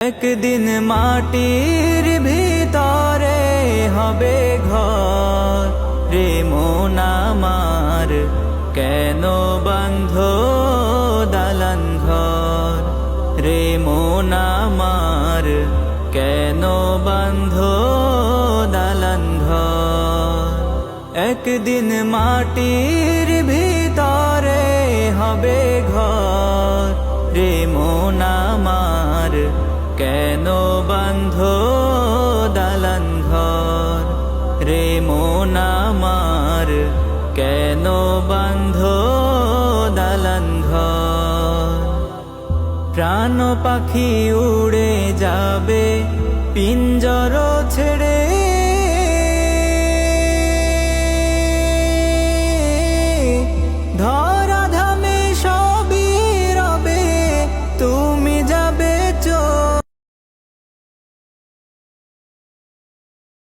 একদিন মাটির ভিতরে হবে ঘর রে মন আমার কেন বন্ধ দালান ঘর রে মন আমার কেন বন্ধ দালান ঘর একদিন মাটির ভিতরে হবে ঘর রে মন আমার কেন বন্ধ দালান ঘর? রে মন আমার, কেন বন্ধ দালান ঘর? প্রাণ পাখি উড়ে যাবে, পিঞ্জর